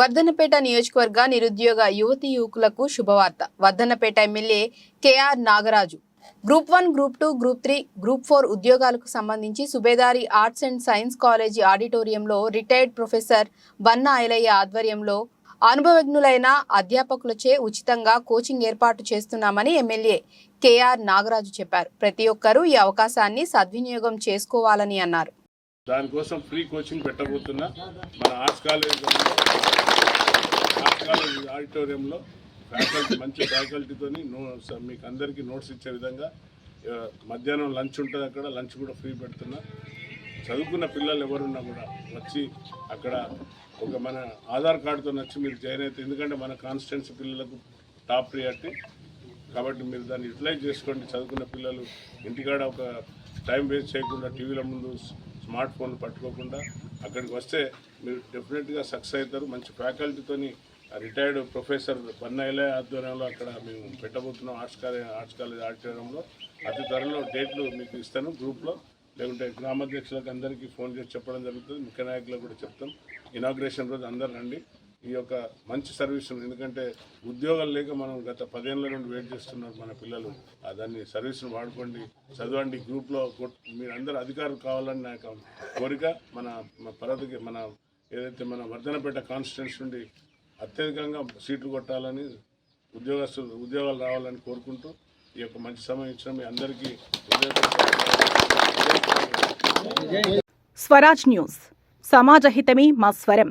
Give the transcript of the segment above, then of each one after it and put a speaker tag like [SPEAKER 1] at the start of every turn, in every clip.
[SPEAKER 1] వర్ధనపేట నియోజకవర్గ నిరుద్యోగ యువతి యువకులకు శుభవార్త Wardhannapet MLA KR Nagaraju group one group two group three group four ఉద్యోగాలకు సంబంధించి Subedari arts and science college ఆడిటోరియంలో రిటైర్డ్ ప్రొఫెసర్ బన్నా ఐలయ్య ఆధ్వర్యంలో అనుభవజ్ఞులైన అధ్యాపకులచే ఉచితంగా కోచింగ్ ఏర్పాటు చేస్తున్నామని ఎమ్మెల్యే కేఆర్ నాగరాజు చెప్పారు ప్రతి ఒక్కరూ ఈ అవకాశాన్ని సద్వినియోగం చేసుకోవాలని అన్నారు
[SPEAKER 2] దానికోసం ఫ్రీ కోచింగ్ పెట్టబోతున్నా మన ఆర్ట్స్ కాలేజ్ ఆర్ట్స్ కాలేజ్ ఆడిటోరియంలో ఫ్యాకల్టీ మంచి ఫ్యాకల్టీతో నో మీకు అందరికీ నోట్స్ ఇచ్చే విధంగా మధ్యాహ్నం లంచ్ ఉంటుంది అక్కడ లంచ్ కూడా ఫ్రీ పెడుతున్నా చదువుకున్న పిల్లలు ఎవరున్నా కూడా వచ్చి అక్కడ ఒక మన ఆధార్ కార్డుతో వచ్చి మీరు జాయిన్ అవుతుంది ఎందుకంటే మన కాన్స్టెన్స్ పిల్లలకు టాప్ ప్రియారిటీ కాబట్టి మీరు దాన్ని యూటిలైజ్ చేసుకోండి చదువుకున్న పిల్లలు ఇంటికాడ ఒక టైం వేస్ట్ చేయకుండా టీవీల ముందు స్మార్ట్ ఫోన్లు పట్టుకోకుండా అక్కడికి వస్తే మీరు డెఫినెట్గా సక్సెస్ అవుతారు మంచి ఫ్యాకల్టీతోని రిటైర్డ్ ప్రొఫెసర్ బన్నైలే ఆధ్వర్యంలో అక్కడ మేము పెట్టబోతున్నాం ఆర్ట్స్ కాలేజ్ ఆర్ట్స్ కాలేజ్ ఆడిటోరియంలో అతి త్వరలో డేట్లు మీకు ఇస్తాను గ్రూప్లో లేకుంటే గ్రామాధ్యక్షులకు అందరికీ ఫోన్ చేసి చెప్పడం జరుగుతుంది ముఖ్య నాయకులకు కూడా చెప్తాం ఇనాగ్రేషన్ రోజు అందరు రండి ఈ యొక్క మంచి సర్వీస్ ఎందుకంటే ఉద్యోగాలు లేక మనం గత పదేళ్ళ నుండి వెయిట్ చేస్తున్నారు మన పిల్లలు దాన్ని సర్వీస్ను వాడుకోండి చదవండి గ్రూప్లో మీరు అందరు అధికారులు కావాలని నా కోరిక మన పరదకి మన ఏదైతే మన వర్ధనపేట కాన్స్టిట్యూన్స్ నుండి అత్యధికంగా సీట్లు కొట్టాలని ఉద్యోగస్తులు ఉద్యోగాలు రావాలని కోరుకుంటూ ఈ యొక్క మంచి సమయం ఇచ్చిన మీ అందరికీ
[SPEAKER 3] స్వరాజ్ న్యూస్ సమాజ హితమే మా స్వరం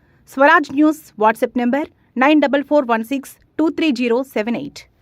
[SPEAKER 3] Swaraj News WhatsApp number 9441623078.